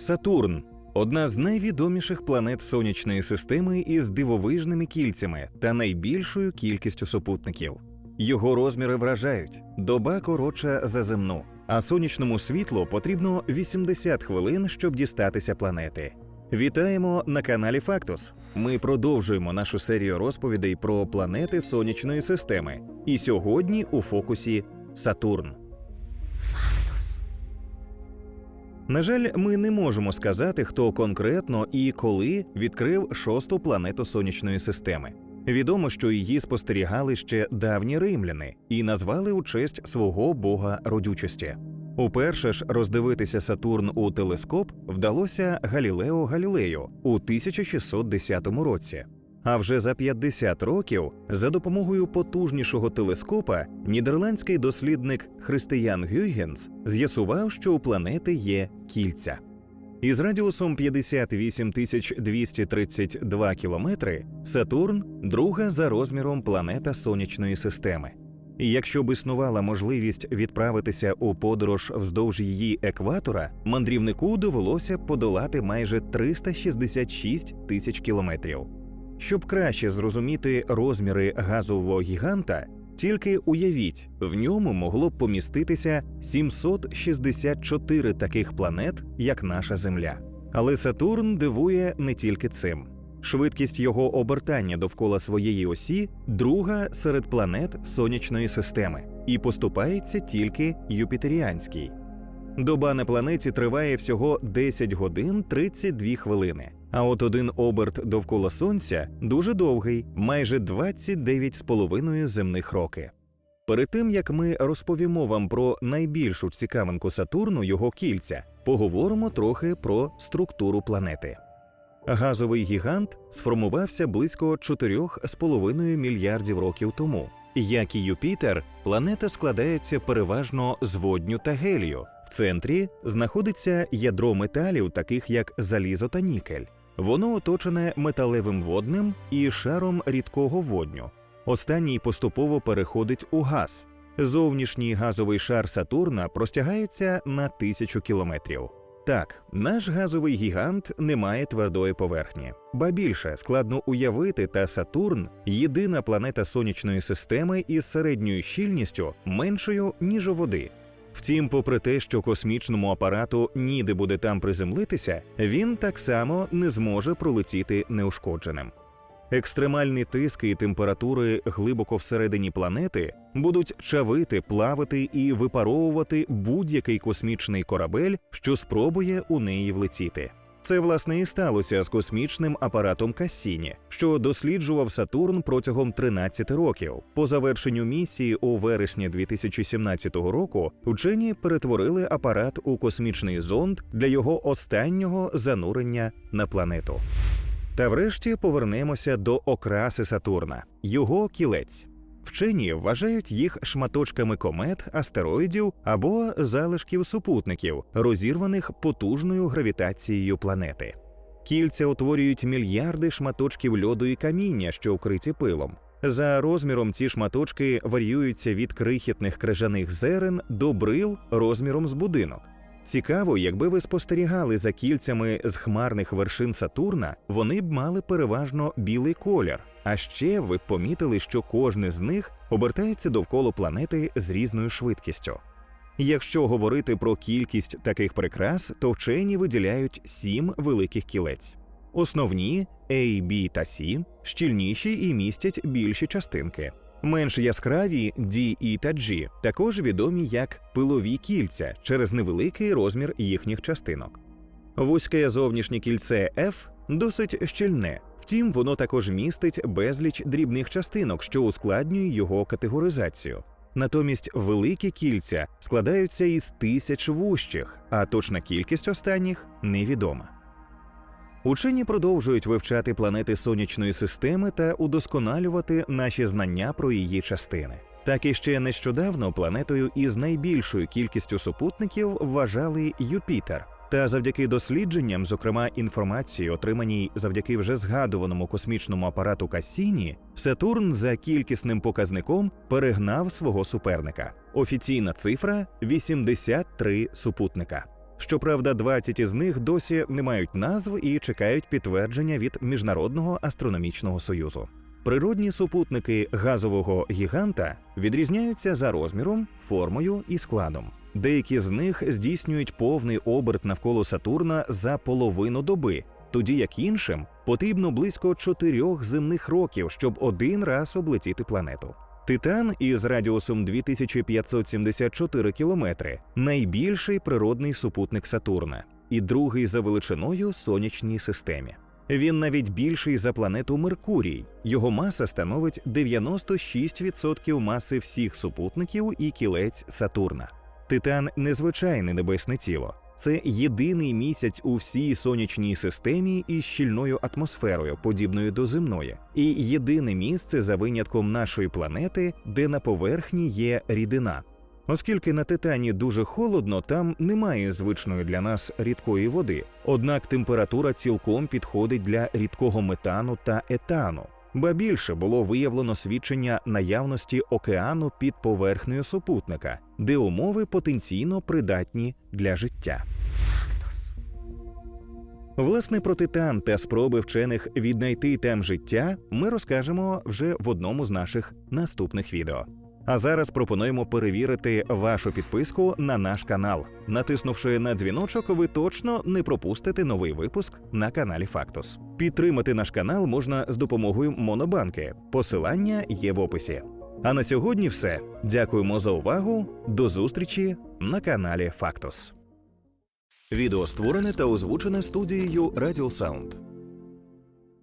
Сатурн одна з найвідоміших планет сонячної системи із дивовижними кільцями та найбільшою кількістю супутників. Його розміри вражають, доба коротша за земну, а сонячному світлу потрібно 80 хвилин, щоб дістатися планети. Вітаємо на каналі Фактус. Ми продовжуємо нашу серію розповідей про планети сонячної системи. І сьогодні у фокусі Сатурн. На жаль, ми не можемо сказати, хто конкретно і коли відкрив шосту планету сонячної системи. Відомо, що її спостерігали ще давні римляни і назвали у честь свого бога родючості. Уперше ж роздивитися Сатурн у телескоп вдалося Галілео Галілею у 1610 році. А вже за 50 років за допомогою потужнішого телескопа нідерландський дослідник Християн Гюйгенс з'ясував, що у планети є кільця. Із радіусом 58 232 кілометри Сатурн друга за розміром планета сонячної системи. І якщо б існувала можливість відправитися у подорож вздовж її екватора, мандрівнику довелося подолати майже 366 тисяч кілометрів. Щоб краще зрозуміти розміри газового гіганта, тільки уявіть, в ньому могло б поміститися 764 таких планет, як наша Земля. Але Сатурн дивує не тільки цим. Швидкість його обертання довкола своєї осі друга серед планет сонячної системи і поступається тільки Юпітеріанській. Доба на планеті триває всього 10 годин 32 хвилини. А от один оберт довкола сонця дуже довгий, майже 29,5 земних роки. Перед тим як ми розповімо вам про найбільшу цікавинку Сатурну, його кільця, поговоримо трохи про структуру планети. Газовий гігант сформувався близько 4,5 мільярдів років тому. Як і Юпітер, планета складається переважно з водню та гелію. В центрі знаходиться ядро металів, таких як залізо та нікель. Воно оточене металевим водним і шаром рідкого водню. Останній поступово переходить у газ. Зовнішній газовий шар Сатурна простягається на тисячу кілометрів. Так, наш газовий гігант не має твердої поверхні, ба більше складно уявити, та Сатурн єдина планета сонячної системи із середньою щільністю меншою ніж у води. Втім, попри те, що космічному апарату ніде буде там приземлитися, він так само не зможе пролетіти неушкодженим. Екстремальні тиски і температури глибоко всередині планети будуть чавити, плавати і випаровувати будь-який космічний корабель, що спробує у неї влетіти. Це власне і сталося з космічним апаратом Кассіні, що досліджував Сатурн протягом 13 років. По завершенню місії у вересні 2017 року вчені перетворили апарат у космічний зонд для його останнього занурення на планету. Та врешті повернемося до окраси Сатурна, його кілець. Вчені вважають їх шматочками комет, астероїдів або залишків супутників, розірваних потужною гравітацією планети. Кільця утворюють мільярди шматочків льоду і каміння, що вкриті пилом. За розміром ці шматочки варіюються від крихітних крижаних зерен до брил розміром з будинок. Цікаво, якби ви спостерігали за кільцями з хмарних вершин Сатурна, вони б мали переважно білий колір. А ще ви помітили, що кожне з них обертається довкола планети з різною швидкістю. Якщо говорити про кількість таких прикрас, то вчені виділяють сім великих кілець. Основні A, B та C щільніші і містять більші частинки. Менш яскраві D, E та G також відомі як пилові кільця через невеликий розмір їхніх частинок. Вузьке зовнішнє кільце F досить щільне, втім, воно також містить безліч дрібних частинок, що ускладнює його категоризацію. Натомість великі кільця складаються із тисяч вущих, а точна кількість останніх невідома. Учені продовжують вивчати планети сонячної системи та удосконалювати наші знання про її частини. Так і ще нещодавно планетою із найбільшою кількістю супутників вважали Юпітер. Та завдяки дослідженням, зокрема інформації, отриманій завдяки вже згадуваному космічному апарату Кассіні, Сатурн за кількісним показником перегнав свого суперника. Офіційна цифра 83 супутника. Щоправда, 20 із них досі не мають назв і чекають підтвердження від Міжнародного астрономічного союзу. Природні супутники газового гіганта відрізняються за розміром, формою і складом. Деякі з них здійснюють повний оберт навколо Сатурна за половину доби, тоді як іншим потрібно близько чотирьох земних років, щоб один раз облетіти планету. Титан із радіусом 2574 кілометри найбільший природний супутник Сатурна і другий за величиною сонячній системі. Він навіть більший за планету Меркурій. Його маса становить 96% маси всіх супутників і кілець Сатурна. Титан незвичайне небесне тіло. Це єдиний місяць у всій сонячній системі із щільною атмосферою, подібною до земної, і єдине місце за винятком нашої планети, де на поверхні є рідина. Оскільки на Титані дуже холодно, там немає звичної для нас рідкої води. Однак температура цілком підходить для рідкого метану та етану. Ба більше було виявлено свідчення наявності океану під поверхнею супутника, де умови потенційно придатні для життя. Власне, про титан та спроби вчених віднайти там життя ми розкажемо вже в одному з наших наступних відео. А зараз пропонуємо перевірити вашу підписку на наш канал. Натиснувши на дзвіночок, ви точно не пропустите новий випуск на каналі Фактус. Підтримати наш канал можна з допомогою Монобанки. Посилання є в описі. А на сьогодні все. Дякуємо за увагу. До зустрічі на каналі Фактус. Відео створене та озвучене студією Радіо Саунд.